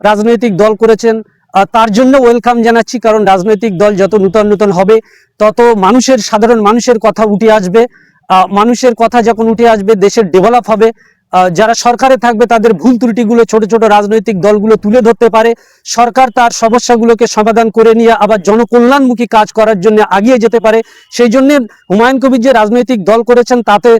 রাজনৈতিক দল করেছেন। তার জন্য ওয়েলকাম জানাচ্ছি, কারণ রাজনৈতিক দল যত নূতন নূতন হবে, তত মানুষের, সাধারণ মানুষের কথা উঠে আসবে। মানুষের কথা যখন উঠে আসবে, দেশের ডেভেলপ হবে। যারা সরকারে থাকবে, তাদের ভুল ত্রুটিগুলো ছোট ছোট রাজনৈতিক দলগুলো তুলে ধরতে পারে। সরকার তার সমস্যাগুলোকে সমাধান করে নিয়ে আবার জনকল্যাণমুখী কাজ করার জন্য আগিয়ে যেতে পারে। সেই জন্য হুমায়ুন কবির যে রাজনৈতিক দল করেছেন, তাতে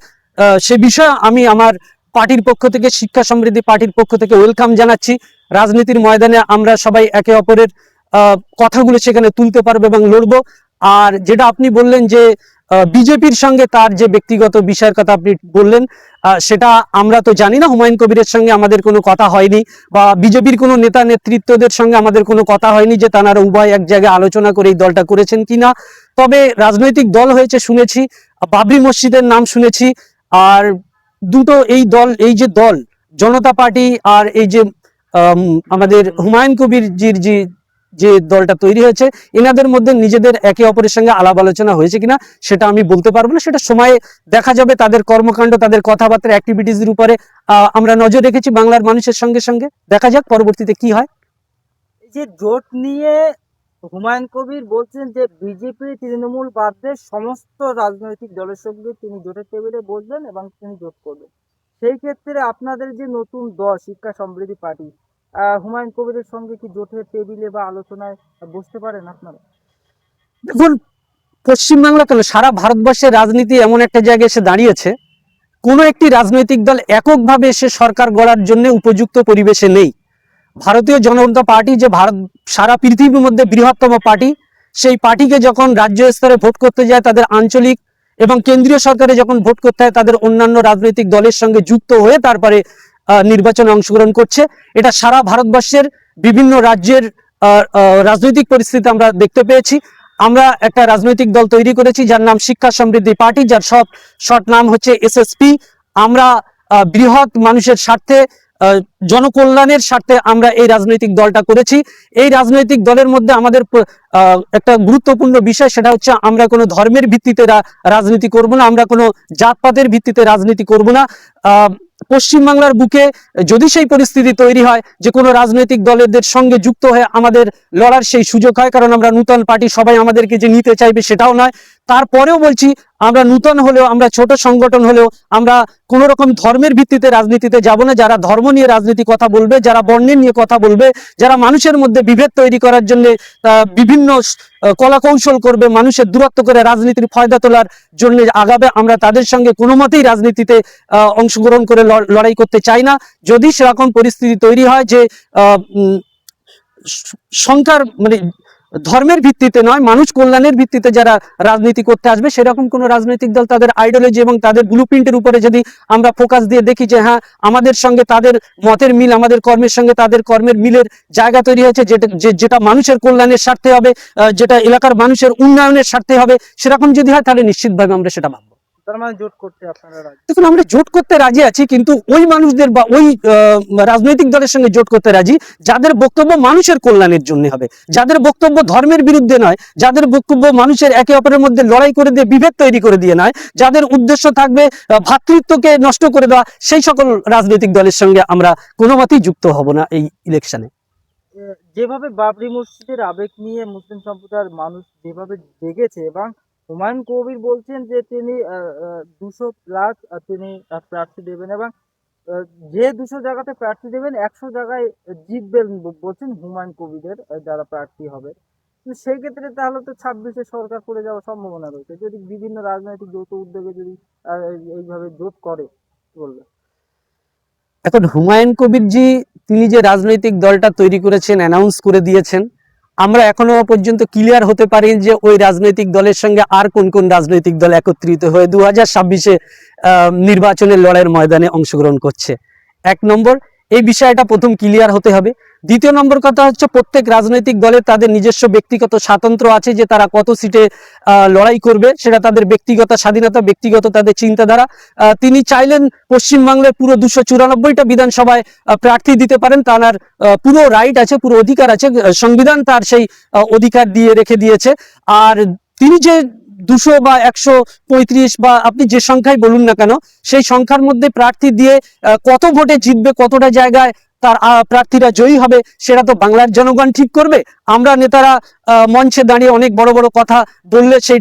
সে বিষয়ে আমি আমার পার্টির পক্ষ থেকে, শিক্ষা সমৃদ্ধি পার্টির পক্ষ থেকে ওয়েলকাম জানাচ্ছি। রাজনীতির ময়দানে আমরা সবাই একে অপরের কথাগুলো সেখানে তুলতে পারব এবং লড়বো। আর যেটা আপনি বললেন যে বিজেপির সঙ্গে তার যে ব্যক্তিগত বিষয়ের কথা আপনি বললেন সেটা আমরা তো জানি না। হুমায়ুন কবিরের সঙ্গে আমাদের কোনো কথা হয়নি বা বিজেপির কোনো নেতা নেতৃত্বদের সঙ্গে আমাদের কোনো কথা হয়নি যে তারা উভয় এক জায়গায় আলোচনা করে এই দলটা করেছেন কিনা। তবে রাজনৈতিক দল হয়েছে শুনেছি, বাবরি মসজিদের নাম শুনেছি। আর দুটো এই দল এই যে দল জনতা পার্টি আর এই যে আম, আমাদের হুমায়ুন কবির জির যে যে দলটা তৈরি হয়েছে এনাদের মধ্যে নিজেদের একে অপরের সঙ্গে আলাপ আলোচনা হয়েছে কিনা সেটা আমি বলতে পারব না। সেটা সময়ে দেখা যাবে তাদের কর্মকাণ্ড তাদের কথাবার্তা অ্যাক্টিভিটিসের উপরে আমরা নজর রেখেছি বাংলার মানুষের সঙ্গে সঙ্গে। দেখা যাক পরবর্তীতে কি হয়। যে জোট নিয়ে হুমায়ুন কবির বলছেন যে, বিজেপি, তৃণমূল বাদ সমস্ত রাজনৈতিক দলের সঙ্গে তিনি জোটের টেবিলে বসবেন এবং তিনি জোট করবেন। সেই ক্ষেত্রে আপনাদের যে নতুন দল, শিক্ষা সমৃদ্ধি পার্টি হুমায়ুন কবিরের সঙ্গে কি জোটের টেবিলে বা আলোচনায় বসতে পারেন আপনারা? দেখুন, পশ্চিমবাংলা কেন? সারা ভারতবর্ষের রাজনীতি এমন একটা জায়গায় এসে দাঁড়িয়েছে, কোনো একটি রাজনৈতিক দল এককভাবে এসে সরকার গড়ার জন্য উপযুক্ত পরিবেশে নেই। ভারতীয় জনতা পার্টি যে ভারত, সারা পৃথিবীর মধ্যে বৃহত্তম পার্টি, সেই পার্টিকে যখন রাজ্য স্তরে ভোট করতে যায় তাদের আঞ্চলিক এবং কেন্দ্রীয় সরকারে যখন ভোট করতে হয় তাদের অন্যান্য রাজনৈতিক দলের সঙ্গে যুক্ত হয়ে তারপরে নির্বাচনে অংশগ্রহণ করছে। এটা সারা ভারতবর্ষের বিভিন্ন রাজ্যের রাজনৈতিক পরিস্থিতি আমরা দেখতে পেয়েছি। আমরা একটা রাজনৈতিক দল তৈরি করেছি যার নাম শিক্ষা সমৃদ্ধি পার্টি, যার সব, শর্ট নাম হচ্ছে এসএসপি আমরা বৃহৎ মানুষের স্বার্থে জনকল্যাণের স্বার্থে আমরা এই রাজনৈতিক দলটা করেছি। এই রাজনৈতিক দলের মধ্যে আমাদের একটা গুরুত্বপূর্ণ বিষয়, সেটা হচ্ছে আমরা কোনো ধর্মের ভিত্তিতে রাজনীতি করব না, আমরা কোনো জাতপাতের ভিত্তিতে রাজনীতি করব না। পশ্চিমবাংলার বুকে যদি সেই পরিস্থিতি তৈরি হয় যে কোনো রাজনৈতিক দলেদের সঙ্গে যুক্ত হয়ে আমাদের লড়ার সেই সুযোগ হয়, কারণ আমরা নূতন পার্টি সবাই আমাদেরকে যে নিতে চাইবে সেটাও নয়। তারপরেও বলছি আমরা নূতন হলেও, আমরা ছোট সংগঠন হলেও, আমরা কোনো রকম ধর্মের ভিত্তিতে রাজনীতিতে যাব না। যারা ধর্ম নিয়ে রাজনীতি কথা বলবে, যারা বর্ণের নিয়ে কথা বলবে, যারা মানুষের মধ্যে বিভেদ তৈরি করার জন্য বিভিন্ন কলা কৌশল করবে, মানুষের দূরত্ব করে রাজনীতির ফয়দা তোলার জন্য আগাবে, আমরা তাদের সঙ্গে কোনো মতেই রাজনীতিতে অংশগ্রহণ করে লড়াই করতে চাই না। যদি সেরকম পরিস্থিতি তৈরি হয় যে সংখ্যার মানে ধর্মের ভিত্তিতে নয়, মানুষ কল্যাণের ভিত্তিতে যারা রাজনীতি করতে আসবে, সেরকম কোন রাজনৈতিক দল তাদের আইডিওলজি এবং তাদের ব্লু উপরে যদি আমরা ফোকাস দিয়ে দেখি যে হ্যাঁ আমাদের সঙ্গে তাদের মতের মিল, আমাদের কর্মের সঙ্গে তাদের কর্মের মিলের জায়গা তৈরি হয়েছে, যেটা যেটা মানুষের কল্যাণের স্বার্থে হবে যেটা এলাকার মানুষের উন্নয়নের স্বার্থে হবে, সেরকম যদি হয়, তাহলে নিশ্চিতভাবে আমরা সেটা ভাববো তার মানে জোট করতে আপনারা রাজি? দেখুন আমরা জোট করতে রাজি আছি কিন্তু ওই মানুষদের বা ওই রাজনৈতিক দলের সঙ্গে জোট করতে রাজি যাদের বক্তব্য মানুষের কল্যাণের জন্য হবে। যাদের বক্তব্য ধর্মের বিরুদ্ধে নয় যাদের বক্তব্য মানুষের একে অপরের মধ্যে লড়াই করে দিয়ে বিভেদ তৈরি করে দিয়ে নয় যাদের উদ্দেশ্য থাকবে আহ, ভ্রাতৃত্বকে নষ্ট করে দেওয়া সেই সকল রাজনৈতিক দলের সঙ্গে আমরা কোনো মতেই যুক্ত হব না এই ইলেকশনে যেভাবে বাবরি মসজিদের আবেগ নিয়ে মুসলিম সম্প্রদায়ের মানুষ যেভাবে জেগেছে এবং হুমায়ুন কবির বলছেন যে তিনি দুশো প্লাস তিনি প্রার্থী দেবেন এবং যে দুশো জায়গাতে প্রার্থী দেবেন একশো জায়গায় জিতবেন বলছেন হুমায়ুন কবিরের আহ, যারা প্রার্থী হবে। সেই ক্ষেত্রে তাহলে তো ছাব্বিশে সরকার করে যাওয়ার সম্ভাবনা রয়েছে। যদি বিভিন্ন রাজনৈতিক যৌথ উদ্যোগে যদি এইভাবে জোট করে বলবে? এখন হুমায়ুন কবিরজি তিনি যে রাজনৈতিক দলটা তৈরি করেছেন অ্যানাউন্স করে দিয়েছেন আমরা এখনও পর্যন্ত ক্লিয়ার হতে পারি যে ওই রাজনৈতিক দলের সঙ্গে আর কোন কোন রাজনৈতিক দল একত্রিত হয়ে দু হাজার ছাব্বিশে নির্বাচনের লড়াইয়ের ময়দানে অংশগ্রহণ করছে। এক নম্বর এই বিষয়টা প্রথম ক্লিয়ার হতে হবে। দ্বিতীয় নম্বর কথা হচ্ছে, প্রত্যেক রাজনৈতিক দলের তাদের নিজস্ব ব্যক্তিগত স্বাতন্ত্র আছে যে তারা কত সিটে লড়াই করবে, সেটা তাদের ব্যক্তিগত স্বাধীনতা, ব্যক্তিগত তাদের চিন্তাধারা। তিনি চাইলেন পশ্চিমবাংলার পুরো দুশো চুরানব্বইটা বিধানসভায় প্রার্থী দিতে পারেন। তার পুরো রাইট আছে, পুরো অধিকার আছে সংবিধান তার সেই অধিকার দিয়ে রেখে দিয়েছে। আর তিনি যে দুশো বা একশো পঁয়ত্রিশ বা আপনি যে সংখ্যাই বলুন না কেন, সেই সংখ্যার মধ্যে প্রার্থী দিয়ে কত ভোটে জিতবে, কতটা জায়গায় তার প্রার্থীরা জয়ী হবে, সেটা তো বাংলার জনগণ ঠিক করবে। আমরা নেতারা মঞ্চে দাঁড়িয়ে অনেক বড় বড় কথা বললে সেই